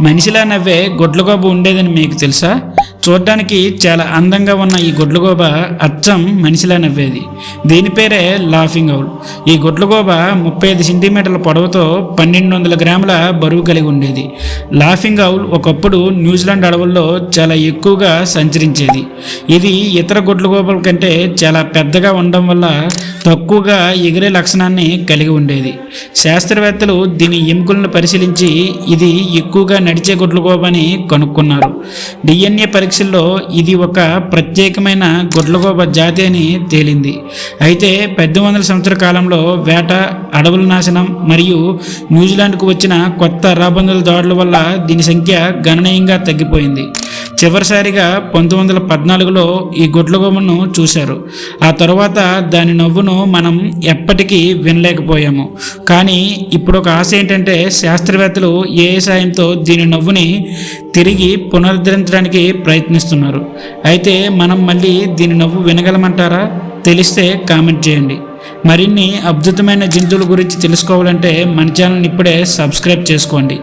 మనిషిలా నవ్వే గొడ్లగోబ ఉండేదని మీకు తెలుసా? చూడడానికి చాలా అందంగా ఉన్న ఈ గొడ్లగోబ అచ్చం మనిషిలా నవ్వేది దీని పేరే లాఫింగ్ అవుల్ ఈ గొడ్లగోబ ముప్పై ఐదు సెంటీమీటర్ల పొడవుతో పన్నెండు వందల గ్రాముల బరువు కలిగి ఉండేది. లాఫింగ్ అవుల్ ఒకప్పుడు న్యూజిలాండ్ అడవుల్లో చాలా ఎక్కువగా సంచరించేది. ఇది ఇతర గొడ్లగోబల కంటే చాలా పెద్దగా ఉండడం వల్ల తక్కువగా ఎగిరే లక్షణాన్ని కలిగి ఉండేది. శాస్త్రవేత్తలు దీని ఎముకలను పరిశీలించి ఇది ఎక్కువగా నడిచే గుడ్లగోబని కనుక్కున్నారు. డిఎన్ఏ పరీక్షల్లో ఇది ఒక ప్రత్యేకమైన గుడ్లగోబ జాతి అని తేలింది. అయితే పద్దెనిమిది వందల సంవత్సర కాలంలో వేట అడవుల నాశనం మరియు న్యూజిలాండ్కు వచ్చిన కొత్త రాబందుల దాడుల వల్ల దీని సంఖ్య గణనీయంగా తగ్గిపోయింది. చివరిసారిగా పంతొమ్మిది వందల పద్నాలుగులో ఈ గుడ్లగోమను చూశారు. ఆ తర్వాత దాని నవ్వును మనం ఎప్పటికీ వినలేకపోయాము. కానీ ఇప్పుడు ఒక ఆశ ఏంటంటే శాస్త్రవేత్తలు ఏ సాయంతో దీని నవ్వుని తిరిగి పునరుద్ధరించడానికి ప్రయత్నిస్తున్నారు. అయితే మనం మళ్ళీ దీని నవ్వు వినగలమంటారా? తెలిస్తే కామెంట్ చేయండి. మరిన్ని అద్భుతమైన జంతువుల గురించి తెలుసుకోవాలంటే మన ఛానల్ని ఇప్పుడే సబ్స్క్రైబ్ చేసుకోండి.